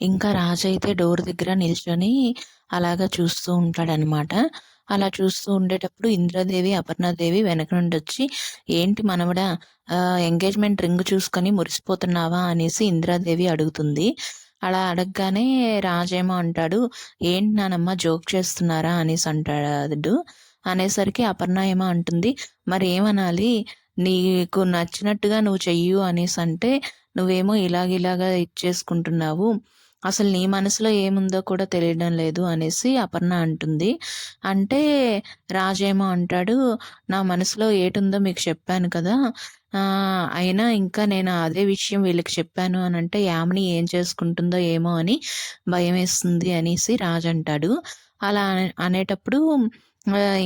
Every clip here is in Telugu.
ఇంకా రాజు అయితే డోర్ దగ్గర నిల్చొని అలాగా చూస్తూ ఉంటాడనమాట. అలా చూస్తూ ఉండేటప్పుడు ఇంద్రాదేవి అపర్ణాదేవి వెనక నుండి వచ్చి ఏంటి మనవడా ఎంగేజ్మెంట్ రింగ్ చూసుకొని మురిసిపోతున్నావా? అనేసి ఇంద్రాదేవి అడుగుతుంది. అలా అడగగానే రాజేమో అంటాడు ఏంటి నానమ్మ జోక్ చేస్తున్నారా? అనేసి అంటాడు. అనేసరికి అపర్ణ ఏమో అంటుంది మరి ఏమనాలి నీకు నచ్చినట్టుగా నువ్వు చెయ్యు అనేసి అంటే నువ్వేమో ఇలాగ ఇలాగా ఇచ్చేసుకుంటున్నావు అసలు నీ మనసులో ఏముందో కూడా తెలియడం లేదు అనేసి అపర్ణ అంటుంది. అంటే రాజేమో అంటాడు నా మనసులో ఏటుందో మీకు చెప్పాను కదా. అయినా ఇంకా నేను అదే విషయం వీళ్ళకి చెప్పాను అని అంటే యామిని ఏం చేసుకుంటుందో ఏమో అని భయం వేస్తుంది అనేసి రాజు అంటాడు. అలా అనేటప్పుడు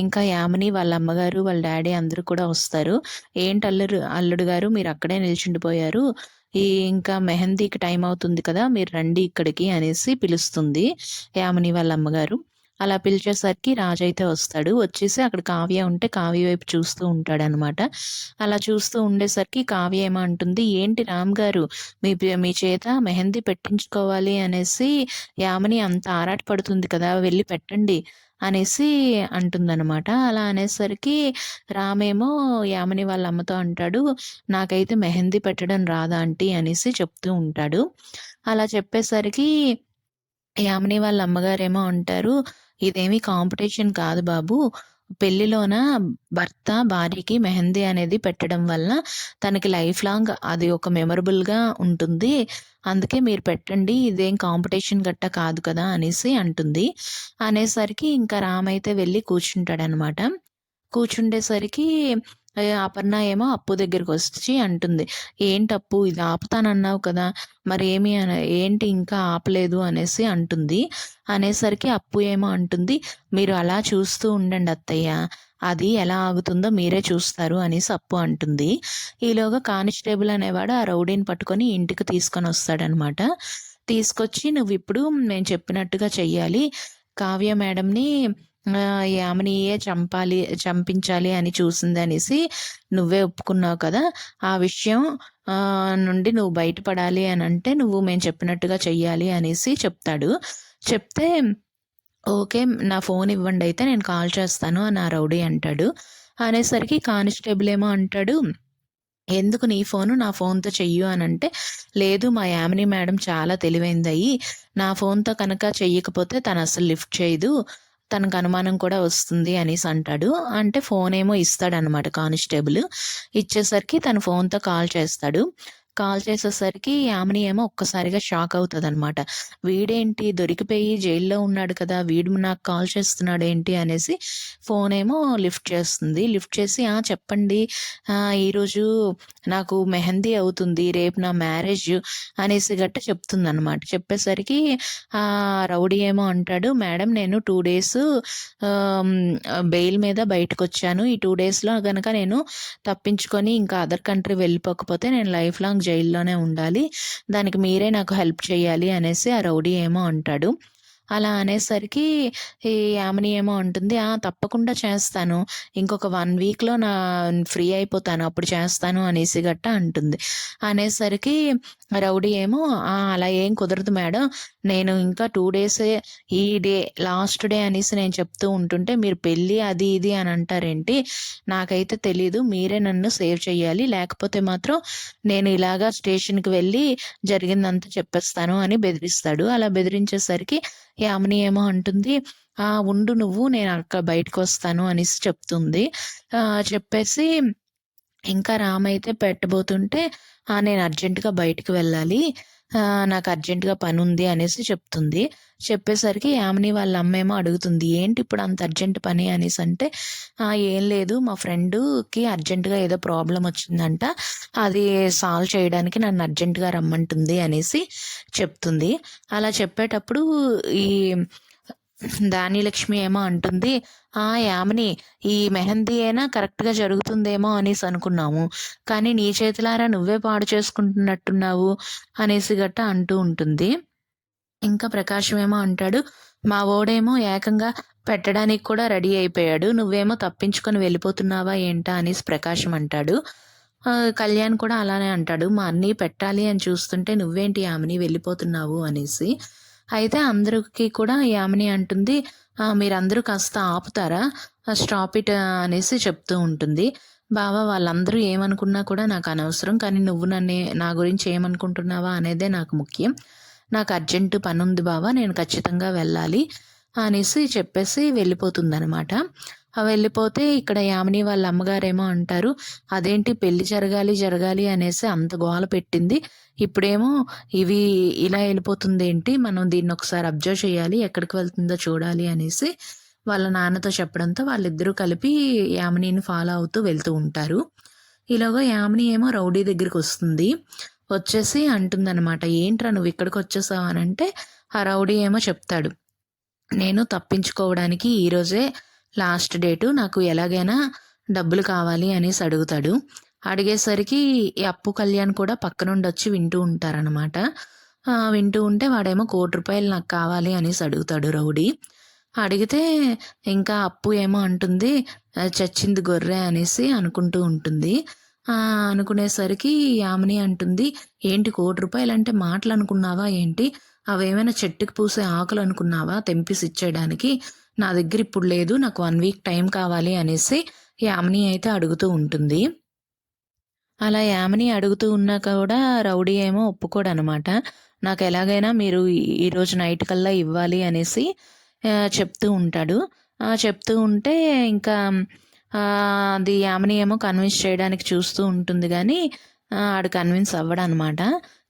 ఇంకా యామిని వాళ్ళ అమ్మగారు వాళ్ళ డాడీ అందరూ కూడా వస్తారు. ఏంటి అల్లుడు అల్లుడు గారు మీరు అక్కడే నిల్చుండిపోయారు. ఈ ఇంకా మెహందీకి టైం అవుతుంది కదా మీరు రండి ఇక్కడికి అనేసి పిలుస్తుంది యామిని వాళ్ళ అమ్మగారు. అలా పిలిచేసరికి రాజు అయితే వస్తాడు. వచ్చేసి అక్కడ కావ్య ఉంటే కావ్య వైపు చూస్తూ ఉంటాడు అనమాట అలా చూస్తూ ఉండేసరికి కావ్య ఏమంటుంది ఏంటి రామ్ గారు మీ మీ చేత మెహందీ పెట్టించుకోవాలి అనేసి యామిని అంత ఆరాట పడుతుంది కదా వెళ్ళి పెట్టండి. అనేసి అంటుందన్నమాట. అలా అనేసరికి రామేమో యామిని వాళ్ళ అమ్మతో అంటాడు నాకైతే మెహందీ పెట్టడం రాదా ఆంటీ? అనేసి చెప్తూ ఉంటాడు. అలా చెప్పేసరికి యామిని వాళ్ళ అమ్మగారేమో అంటారు ఇదేమి కాంపిటీషన్ కాదు బాబు. పెళ్ళిలోన భర్త భార్యకి మెహందీ అనేది పెట్టడం వల్ల తనకి లైఫ్ లాంగ్ అది ఒక మెమరబుల్గా ఉంటుంది. అందుకే మీరు పెట్టండి ఇదేం కాంపిటీషన్ గట్ట కాదు కదా అనేసి అంటుంది. అనేసరికి ఇంకా రామ్ అయితే వెళ్ళి కూర్చుంటాడనమాట. కూర్చుండేసరికి అపర్ణ ఏమో అప్పు దగ్గరికి వచ్చి అంటుంది. ఏంటి అప్పు? ఇది ఆపుతానన్నావు కదా మరి ఏమి ఏంటి ఇంకా ఆపలేదు? అనేసి అంటుంది. అనేసరికి అప్పు ఏమో అంటుంది. మీరు అలా చూస్తూ ఉండండి అత్తయ్య అది ఎలా ఆగుతుందో మీరే చూస్తారు అనేసి సప్పు అంటుంది. ఈలోగా కానిస్టేబుల్ అనేవాడు ఆ రౌడీని పట్టుకొని ఇంటికి తీసుకొని వస్తాడనమాట. తీసుకొచ్చి నువ్వు ఇప్పుడు నేను చెప్పినట్టుగా చెయ్యాలి. కావ్య మేడంని ఆమెనియే చంపాలి చంపించాలి అని చూసింది అనేసి నువ్వే ఒప్పుకున్నావు కదా. ఆ విషయం నుండి నువ్వు బయటపడాలి అని అంటే నువ్వు మేము చెప్పినట్టుగా చెయ్యాలి అనేసి చెప్తాడు. చెప్తే ఓకే నా ఫోన్ ఇవ్వండి అయితే నేను కాల్ చేస్తాను అని ఆ రౌడీ అంటాడు. అనేసరికి కానిస్టేబుల్ ఏమో అంటాడు ఎందుకు నీ ఫోను నా ఫోన్తో చెయ్యు అని అంటే లేదు మా యామిని మేడం చాలా తెలివైందయ్యి నా ఫోన్తో కనుక చెయ్యకపోతే తను అసలు లిఫ్ట్ చేయదు తనకు అనుమానం కూడా వస్తుంది అనేసి అంటాడు. అంటే ఫోన్ ఏమో ఇస్తాడనమాట కానిస్టేబుల్. ఇచ్చేసరికి తన ఫోన్తో కాల్ చేస్తాడు. కాల్ చేసేసరికి యామిని ఏమో ఒక్కసారిగా షాక్ అవుతుంది అనమాట వీడేంటి? దొరికిపోయి జైల్లో ఉన్నాడు కదా వీడు నాకు కాల్ చేస్తున్నాడు ఏంటి అనేసి ఫోన్ ఏమో లిఫ్ట్ చేస్తుంది. లిఫ్ట్ చేసి ఆ చెప్పండి. ఈరోజు నాకు మెహందీ అవుతుంది రేపు నా మ్యారేజ్ అనేసి గట్ట చెప్తుంది అనమాట చెప్పేసరికి ఆ రౌడీ ఏమో అంటాడు మేడం నేను టూ డేస్ బెయిల్ మీద బయటకు వచ్చాను ఈ టూ డేస్లో కనుక నేను తప్పించుకొని ఇంకా అదర్ కంట్రీ వెళ్ళిపోకపోతే నేను లైఫ్ లాంగ్ జైల్లోనే ఉండాలి. దానికి మీరే నాకు హెల్ప్ చేయాలి అనేసి ఆ రౌడీ ఏమో అంటాడు. అలా అనేసరికి ఈ యామిని ఏమో అంటుంది ఆ తప్పకుండా చేస్తాను. ఇంకొక వన్ వీక్లో నా ఫ్రీ అయిపోతాను అప్పుడు చేస్తాను అనేసి గట్ట అంటుంది. అనేసరికి రౌడీ ఏమో అలా ఏం కుదరదు మేడం. నేను ఇంకా టూ డేస్ ఈ డే లాస్ట్ డే అనేసి నేను చెప్తూ ఉంటుంటే మీరు పెళ్ళి అది ఇది అని అంటారేంటి? నాకైతే తెలీదు. మీరే నన్ను సేవ్ చేయాలి లేకపోతే మాత్రం నేను ఇలాగా స్టేషన్కి వెళ్ళి జరిగిందంతా చెప్పేస్తాను అని బెదిరిస్తాడు. అలా బెదిరించేసరికి యామిని ఏమో అంటుంది. ఆ ఉండు నువ్వు నేను అక్కడ బయటకు వస్తాను అనేసి చెప్తుంది. చెప్పేసి ఇంకా రామ్ అయితే పెట్టబోతుంటే నేను అర్జెంటుగా బయటకు వెళ్ళాలి. నాకు అర్జెంటుగా పని ఉంది అనేసి చెప్తుంది. చెప్పేసరికి యామిని వాళ్ళ అమ్మేమో అడుగుతుంది ఏంటి ఇప్పుడు అంత అర్జెంట్ పని? అనేసి అంటే ఏం లేదు మా ఫ్రెండ్కి అర్జెంటుగా ఏదో ప్రాబ్లం వచ్చిందంట అది సాల్వ్ చేయడానికి నన్ను అర్జెంటుగా రమ్మంటుంది అనేసి చెప్తుంది. అలా చెప్పేటప్పుడు ఈ దానిలక్ష్మి ఏమో అంటుంది ఆ యామిని ఈ మెహందీ అయినా కరెక్ట్గా జరుగుతుందేమో అనేసి అనుకున్నాము. కానీ నీ చేతులారా నువ్వే పాడు చేసుకుంటున్నట్టున్నావు అనేసి గట్ట అంటూ ఉంటుంది. ఇంకా ప్రకాశం ఏమో అంటాడు మా ఓడేమో ఏకంగా పెట్టడానికి కూడా రెడీ అయిపోయాడు. నువ్వేమో తప్పించుకొని వెళ్ళిపోతున్నావా ఏంటా? అనేసి ప్రకాశం అంటాడు. కళ్యాణ్ కూడా అలానే అంటాడు మా అన్నీ పెట్టాలి అని చూస్తుంటే నువ్వేంటి యామిని వెళ్ళిపోతున్నావు? అనేసి. అయితే అందరికీ కూడా యామిని అంటుంది. మీరందరూ కాస్త ఆపుతారా? స్టాప్ ఇట్ అనేసి చెప్తూ ఉంటుంది. బావా వాళ్ళందరూ ఏమనుకున్నా కూడా నాకు అనవసరం కానీ నువ్వు నన్ను నా గురించి ఏమనుకుంటున్నావా అనేదే నాకు ముఖ్యం. నాకు అర్జెంటు పని ఉంది బావా నేను ఖచ్చితంగా వెళ్ళాలి అనేసి చెప్పేసి వెళ్ళిపోతుందనమాట వెళ్ళిపోతే ఇక్కడ యామిని వాళ్ళ అమ్మగారేమో అంటారు అదేంటి పెళ్ళి జరగాలి జరగాలి అనేసి అంత గోల పెట్టింది. ఇప్పుడేమో ఇవి ఇలా వెళ్ళిపోతుంది ఏంటి మనం దీన్ని ఒకసారి అబ్జర్వ్ చేయాలి ఎక్కడికి వెళ్తుందో చూడాలి అనేసి వాళ్ళ నాన్నతో చెప్పడంతో వాళ్ళిద్దరూ కలిపి యామినిని ఫాలో అవుతూ వెళ్తూ ఉంటారు. ఈలోగా యామిని ఏమో రౌడీ దగ్గరికి వస్తుంది. వచ్చేసి అంటుందన్నమాట ఏంట్రా నువ్వు ఇక్కడికి వచ్చేసావు? అని అంటే ఆ రౌడీ ఏమో చెప్తాడు నేను తప్పించుకోవడానికి ఈరోజే లాస్ట్ డేటు నాకు ఎలాగైనా డబ్బులు కావాలి అనేసి అడుగుతాడు. అడిగేసరికి అప్పు కళ్యాణ్ కూడా పక్కనుండి వచ్చి వింటూ ఉంటారనమాట వింటూ ఉంటే వాడేమో కోటి రూపాయలు నాకు కావాలి అనేసి అడుగుతాడు రౌడీ. అడిగితే ఇంకా అప్పు ఏమో అంటుంది చచ్చింది గొర్రె అనేసి అనుకుంటూ ఉంటుంది. అనుకునేసరికి యామిని అంటుంది ఏంటి కోటి రూపాయలు అంటే మాటలు అనుకున్నావా ఏంటి? అవేమైనా చెట్టుకు పూసే ఆకులు అనుకున్నావా తెంపిసి ఇచ్చేయడానికి నా దగ్గర ఇప్పుడు లేదు నాకు వన్ వీక్ టైం కావాలి అనేసి యామిని అయితే అడుగుతూ ఉంటుంది. అలా యామిని అడుగుతూ ఉన్నా కూడా రౌడీ ఏమో ఒప్పుకోడు అనమాట నాకు ఎలాగైనా మీరు ఈరోజు నైట్ కల్లా ఇవ్వాలి అనేసి చెప్తూ ఉంటాడు. చెప్తూ ఉంటే ఇంకా అది యామిని ఏమో కన్విన్స్ చేయడానికి చూస్తూ ఉంటుంది కానీ ఆడు కన్విన్స్ అవ్వడనమాట.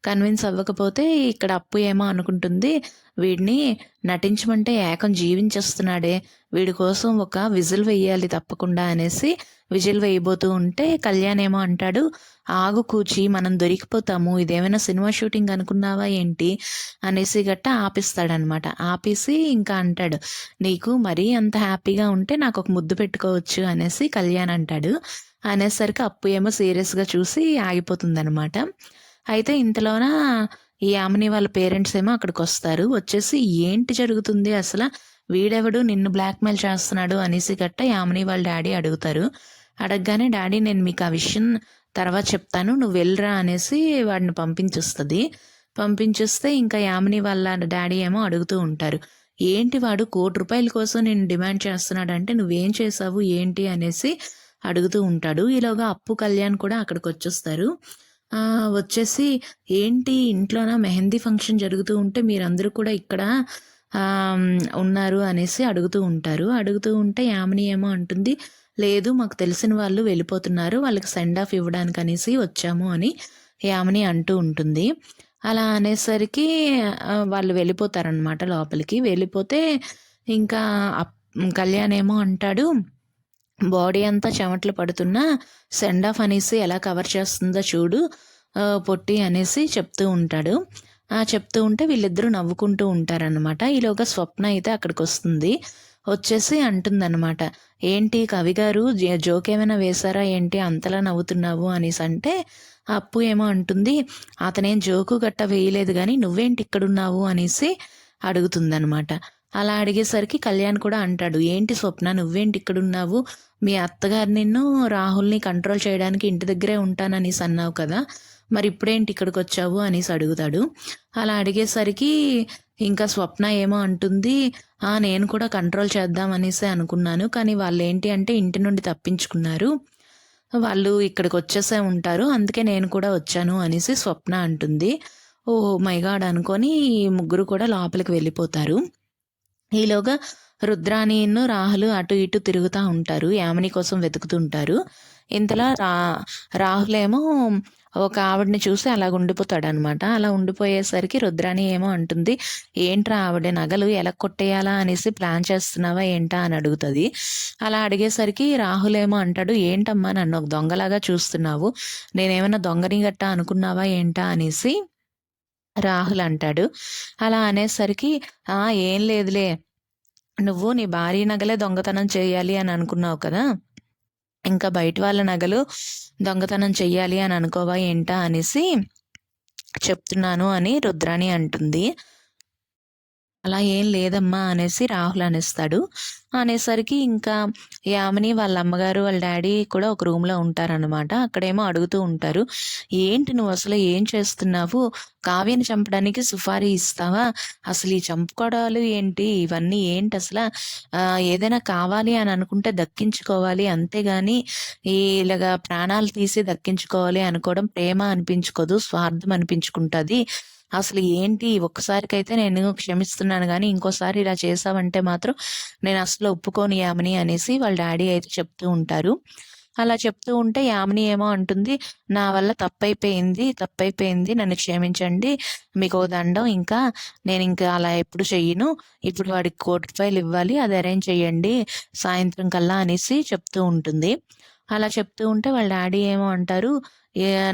కన్విన్స్ అవ్వకపోతే ఇక్కడ అప్పు ఏమో అనుకుంటుంది. వీడిని నటించమంటే ఏకం జీవించేస్తున్నాడే. వీడి కోసం ఒక విజిల్ వేయాలి తప్పకుండా అనేసి విజిల్ వేయబోతూ ఉంటే కళ్యాణ్ ఏమో అంటాడు ఆగు కూచి మనం దొరికిపోతాము. ఇదేమైనా సినిమా షూటింగ్ అనుకున్నావా ఏంటి? అనేసి గట్ట ఆపిస్తాడనమాట. ఆపేసి ఇంకా అంటాడు నీకు మరీ అంత హ్యాపీగా ఉంటే నాకు ఒక ముద్దు పెట్టుకోవచ్చు అనేసి కళ్యాణ్ అంటాడు. అనేసరికి అప్పు ఏమో సీరియస్గా చూసి ఆగిపోతుందనమాట. అయితే ఇంతలోన ఈ యామిని వాళ్ళ పేరెంట్స్ ఏమో అక్కడికి వస్తారు వచ్చేసి ఏంటి జరుగుతుంది అసలు? వీడెవడు? నిన్ను బ్లాక్మెయిల్ చేస్తున్నాడు అనేసి గట్ట యామిని వాళ్ళ డాడీ అడుగుతారు. అడగగానే డాడీ నేను మీకు ఆ విషయం తర్వాత చెప్తాను. నువ్వు వెళ్ళరా అనేసి వాడిని పంపించేస్తుంది. పంపించేస్తే ఇంకా యామిని వాళ్ళ డాడీ ఏమో అడుగుతూ ఉంటారు. ఏంటి వాడు? కోటి రూపాయల కోసం నేను డిమాండ్ చేస్తున్నాడు అంటే నువ్వేం చేసావు ఏంటి? అనేసి అడుగుతూ ఉంటాడు. ఈలోగా అప్పు కళ్యాణ్ కూడా అక్కడికి వచ్చేస్తారు వచ్చేసి ఏంటి ఇంట్లోన మెహందీ ఫంక్షన్ జరుగుతూ ఉంటే మీరందరూ కూడా ఇక్కడ ఉన్నారు అనేసి అడుగుతూ ఉంటారు. అడుగుతూ ఉంటే యామిని ఏమో అంటుంది లేదు మాకు తెలిసిన వాళ్ళు వెళ్ళిపోతున్నారు వాళ్ళకి సెండ్ ఆఫ్ ఇవ్వడానికి అనేసి వచ్చాము అని యామిని అంటూ ఉంటుంది. అలా అనేసరికి వాళ్ళు వెళ్ళిపోతారనమాట లోపలికి. వెళ్ళిపోతే ఇంకా కళ్యాణ్ ఏమో అంటాడు బాడీ అంతా చెమటలు పడుతున్నా సెండ్ ఆఫ్ అనేసి ఎలా కవర్ చేస్తుందో చూడు పొట్టి అనేసి చెప్తూ ఉంటాడు. చెప్తూ ఉంటే వీళ్ళిద్దరూ నవ్వుకుంటూ ఉంటారనమాట ఈలోగా స్వప్న అయితే అక్కడికి వస్తుంది వచ్చేసి అంటుందన్నమాట ఏంటి కవి గారు జోక్ ఏమైనా వేశారా? ఏంటి అంతలా నవ్వుతున్నావు? అనేసి అంటే అప్పు ఏమో అంటుంది అతనేం జోకు గట్ట వేయలేదు కానీ నువ్వేంటి ఇక్కడున్నావు? అనేసి అడుగుతుందనమాట అలా అడిగేసరికి కళ్యాణ్ కూడా అంటాడు ఏంటి స్వప్న? నువ్వేంటి ఇక్కడున్నావు? మీ అత్తగారు నిన్ను రాహుల్ని కంట్రోల్ చేయడానికి ఇంటి దగ్గరే ఉంటాననేసి అన్నావు కదా మరి ఇప్పుడేంటి ఇక్కడికి వచ్చావు? అనేసి అడుగుతాడు. అలా అడిగేసరికి ఇంకా స్వప్న ఏమో అంటుంది నేను కూడా కంట్రోల్ చేద్దాం అనేసి అనుకున్నాను కానీ వాళ్ళు ఏంటి అంటే ఇంటి నుండి తప్పించుకున్నారు. వాళ్ళు ఇక్కడికి వచ్చేసే ఉంటారు అందుకే నేను కూడా వచ్చాను అనేసి స్వప్న అంటుంది. ఓ మైగాడ్ అనుకొని ముగ్గురు కూడా లోపలికి వెళ్ళిపోతారు. ఈలోగా రుద్రాణిను రాహులు అటు ఇటు తిరుగుతూ ఉంటారు. యామిని కోసం వెతుకుతుంటారు. ఇంతలో రా రాహులేమో ఒక ఆవిడని చూసి అలా ఉండిపోతాడు అనమాట అలా ఉండిపోయేసరికి రుద్రాణి ఏమో అంటుంది ఏంట్రా ఆవిడ నగలు ఎలా కొట్టేయాలా అనేసి ప్లాన్ చేస్తున్నావా ఏంటా? అని అడుగుతుంది. అలా అడిగేసరికి రాహుల్ ఏమో అంటాడు ఏంటమ్మా నన్ను ఒక దొంగలాగా చూస్తున్నావు. నేనేమైనా దొంగని గట్టా అనుకున్నావా ఏంటా? అనేసి రాహుల్ అంటాడు. అలా అనేసరికి ఏం లేదులే. నువ్వు నీ భార్య నగలే దొంగతనం చేయాలి అని అనుకున్నావు కదా? ఇంకా బయట వాళ్ళ నగలు దొంగతనం చెయ్యాలి అని అనుకోవా ఏంటా అనేసి చెప్తున్నాను అని రుద్రాణి అంటుంది. అలా ఏం లేదమ్మా అనేసి రాహుల్ అనేస్తాడు. అనేసరికి ఇంకా యామిని వాళ్ళ అమ్మగారు వాళ్ళ డాడీ కూడా ఒక రూమ్లో ఉంటారనమాట అక్కడేమో అడుగుతూ ఉంటారు. ఏంటి నువ్వు అసలు ఏం చేస్తున్నావు? కావ్యని చంపడానికి సుఫారీ ఇస్తావా? అసలు ఈ చంపుకోవడాలు ఏంటి? ఇవన్నీ ఏంటి అసలు? ఏదైనా కావాలి అని అనుకుంటే దక్కించుకోవాలి. అంతేగాని ఇలాగా ప్రాణాలు తీసి దక్కించుకోవాలి అనుకోవడం ప్రేమ అనిపించుకోదు స్వార్థం అనిపించుకుంటుంది. అసలు ఏంటి? ఒక్కసారికైతే నేను క్షమిస్తున్నాను కానీ ఇంకోసారి ఇలా చేసావంటే మాత్రం నేను అసలు ఒప్పుకోని యామిని అనేసి వాళ్ళ డాడీ అయితే చెప్తూ ఉంటారు. అలా చెప్తూ ఉంటే యామిని ఏమో అంటుంది నా వల్ల తప్పైపోయింది తప్పైపోయింది నన్ను క్షమించండి మీకు దండం ఇంకా నేను ఇంకా అలా ఎప్పుడు చెయ్యను ఇప్పుడు వాడికి కోటి ఫైల్ ఇవ్వాలి అది అరేంజ్ చేయండి సాయంత్రం కల్లా అనేసి చెప్తూ ఉంటుంది. అలా చెప్తూ ఉంటే వాళ్ళ డాడీ ఏమో అంటారు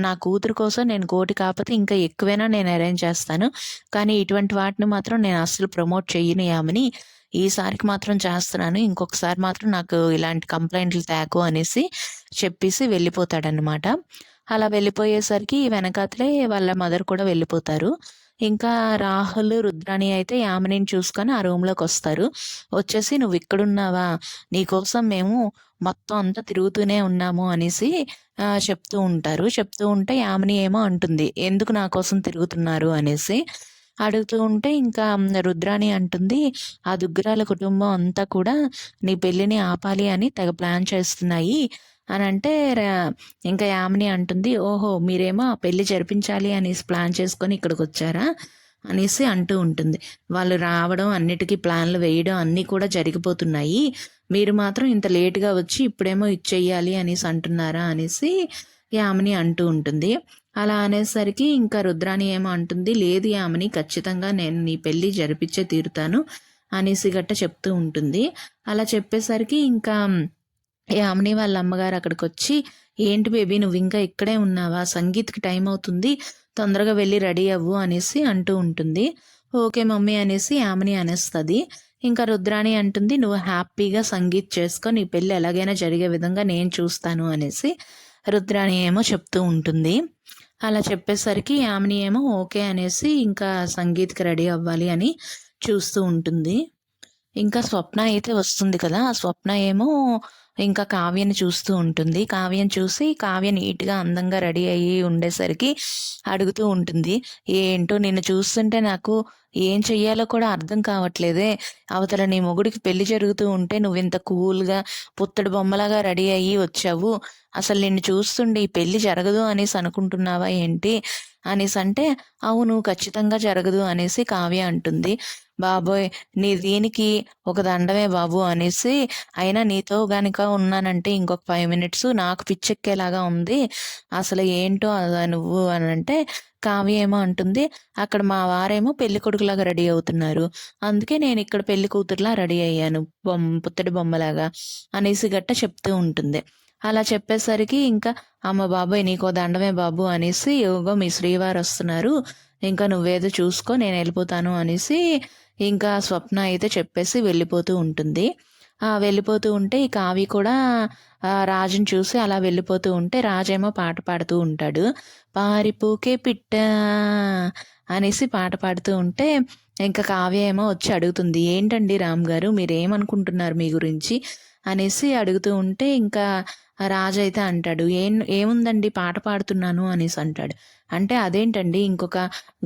నా కూతురు కోసం నేను కోటి కాకపోతే ఇంకా ఎక్కువైనా నేను అరేంజ్ చేస్తాను. కానీ ఇటువంటి వాటిని మాత్రం నేను అస్సలు ప్రమోట్ చేయను యామని. ఈసారికి మాత్రం చేస్తున్నాను. ఇంకొకసారి మాత్రం నాకు ఇలాంటి కంప్లైంట్లు తేకు అనేసి చెప్పేసి వెళ్ళిపోతాడనమాట అలా వెళ్ళిపోయేసరికి వెనకాతలే వాళ్ళ మదర్ కూడా వెళ్ళిపోతారు. ఇంకా రాహుల్ రుద్రాణి అయితే యామినిని చూసుకొని ఆ రూమ్లోకి వస్తారు. వచ్చేసి నువ్వు ఇక్కడున్నావా? నీకోసం మేము మొత్తం అంతా తిరుగుతూనే ఉన్నాము అనేసి చెప్తూ ఉంటారు. చెప్తూ ఉంటే యామిని ఏమో అంటుంది. ఎందుకు నా కోసం తిరుగుతున్నారు? అనేసి అడుగుతూ ఉంటే ఇంకా రుద్రాణి అంటుంది ఆ దుగ్గరాల కుటుంబం అంతా కూడా నీ పెళ్ళిని ఆపాలి అని తెగ ప్లాన్ చేస్తున్నాయి. అని అంటే ఇంకా యామిని అంటుంది ఓహో మీరేమో ఆ పెళ్ళి జరిపించాలి అనేసి ప్లాన్ చేసుకొని ఇక్కడికి వచ్చారా అనేసి అంటూ ఉంటుంది. వాళ్ళు రావడం అన్నిటికీ ప్లాన్లు వేయడం అన్నీ కూడా జరిగిపోతున్నాయి. మీరు మాత్రం ఇంత లేటుగా వచ్చి ఇప్పుడేమో ఇచ్చేయాలి అనేసి అంటున్నారా అనేసి యామిని అంటూ ఉంటుంది. అలా అనేసరికి ఇంకా రుద్రాని ఏమో అంటుంది లేదు యామిని ఖచ్చితంగా నేను నీ పెళ్ళి జరిపించే తీరుతాను అనేసి గట్ట చెప్తూ ఉంటుంది. అలా చెప్పేసరికి ఇంకా యామిని వాళ్ళ అమ్మగారు అక్కడికి వచ్చి ఏంటి బేబీ నువ్వు ఇంకా ఇక్కడే ఉన్నావా? సంగీత్కి టైం అవుతుంది. తొందరగా వెళ్ళి రెడీ అవ్వు అనేసి అంటూ ఉంటుంది. ఓకే మమ్మీ అనేసి యామిని అనేస్తుంది. ఇంకా రుద్రాణి అంటుంది నువ్వు హ్యాపీగా సంగీత్ చేసుకో నీ పెళ్ళి ఎలాగైనా జరిగే విధంగా నేను చూస్తాను అనేసి రుద్రాణి ఏమో చెప్తూ ఉంటుంది. అలా చెప్పేసరికి యామిని ఏమో ఓకే అనేసి ఇంకా సంగీత్కి రెడీ అవ్వాలి అని చూస్తూ ఉంటుంది. ఇంకా స్వప్న అయితే వస్తుంది కదా ఆ స్వప్న ఏమో ఇంకా కావ్యని చూస్తూ ఉంటుంది. కావ్యని చూసి కావ్య నీట్గా అందంగా రెడీ అయ్యి ఉండేసరికి అడుగుతూ ఉంటుంది. ఏంటో నిన్ను చూస్తుంటే నాకు ఏం చెయ్యాలో కూడా అర్థం కావట్లేదే. అవతల నీ మొగుడికి పెళ్ళి జరుగుతూ ఉంటే నువ్వు ఇంత కూల్గా పుత్తడి బొమ్మలాగా రెడీ అయ్యి వచ్చావు. అసలు నిన్ను చూస్తుండే ఈ పెళ్ళి జరగదు అనేసి అనుకుంటున్నావా ఏంటి? అనేసి అంటే అవును ఖచ్చితంగా జరగదు అనేసి కావ్య అంటుంది. బాబోయ్ నీ దీనికి ఒక దండమే బాబు అనేసి అయినా నీతో గనుక ఉన్నానంటే ఇంకొక ఫైవ్ మినిట్స్ నాకు పిచ్చెక్కేలాగా ఉంది. అసలు ఏంటో అదా నువ్వు అని అంటే కావ్య ఏమో అంటుంది అక్కడ మా వారేమో పెళ్ళి కొడుకులాగా రెడీ అవుతున్నారు. అందుకే నేను ఇక్కడ పెళ్ళి కూతురులా రెడీ అయ్యాను బొమ్మ పుత్తడి బొమ్మలాగా అనేసి గట్ట చెప్తూ ఉంటుంది. అలా చెప్పేసరికి ఇంకా అమ్మ బాబాయ్ నీకో దండమే బాబు అనేసి యోగో మీ శ్రీవారు వస్తున్నారు. ఇంకా నువ్వేదో చూసుకో నేను వెళ్ళిపోతాను అనేసి ఇంకా స్వప్న అయితే చెప్పేసి వెళ్ళిపోతూ ఉంటుంది. వెళ్ళిపోతూ ఉంటే ఈ కావి కూడా రాజుని చూసి అలా వెళ్ళిపోతూ ఉంటే రాజేమో పాట పాడుతూ ఉంటాడు. పారిపోకే పిట్ట అనేసి పాట పాడుతూ ఉంటే ఇంకా కావ్య ఏమో వచ్చి అడుగుతుంది. ఏంటండి రామ్ గారు మీరేమనుకుంటున్నారు మీ గురించి? అనేసి అడుగుతూ ఉంటే ఇంకా రాజు అయితే అంటాడు ఏం ఏముందండి పాట పాడుతున్నాను అనేసి అంటాడు. అంటే అదేంటండి ఇంకొక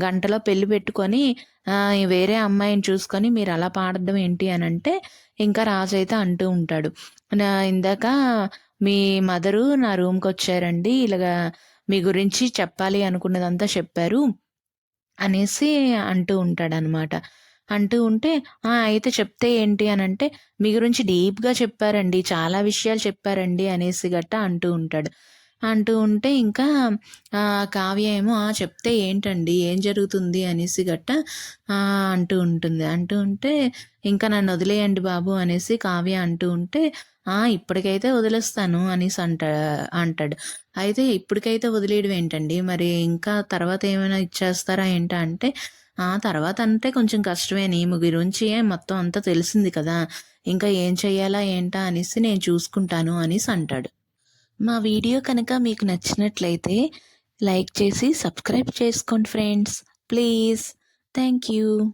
గంటలో పెళ్ళి పెట్టుకొని వేరే అమ్మాయిని చూసుకొని మీరు అలా పాడడం ఏంటి అని అంటే ఇంకా రాజు అయితే అంటూ ఉంటాడు. ఇందాక మీ మదరు నా రూమ్కి వచ్చారండి ఇలాగా మీ గురించి చెప్పాలి అనుకున్నదంతా చెప్పారు అనేసి అంటూ ఉంటాడనమాట. అంటూ ఉంటే అయితే చెప్తే ఏంటి? అని అంటే మీ గురించి డీప్గా చెప్పారండి చాలా విషయాలు చెప్పారండి అనేసి గట్ట అంటూ ఉంటాడు. అంటూ ఉంటే ఇంకా కావ్య ఏమో చెప్తే ఏంటండి ఏం జరుగుతుంది? అనేసి గట్ట అంటూ ఉంటుంది. అంటూ ఉంటే ఇంకా నన్ను వదిలేయండి బాబు అనేసి కావ్య అంటూ ఉంటే ఇప్పటికైతే వదిలేస్తాను అనేసి అంట అంటాడు. అయితే ఇప్పటికైతే వదిలేయడం ఏంటండి? మరి ఇంకా తర్వాత ఏమైనా ఇచ్చేస్తారా ఏంటంటే అంటే ఆ తర్వాత అంటే కొంచెం కష్టమే. నీ గురించి మొత్తం అంతా తెలిసింది కదా. ఇంకా ఏం చెయ్యాలా ఏంటా అనేసి నేను చూసుకుంటాను అనేసి అంటాడు. మా వీడియో కనుక మీకు నచ్చినట్లయితే లైక్ చేసి సబ్స్క్రైబ్ చేసుకోండి ఫ్రెండ్స్. ప్లీజ్. Thank you.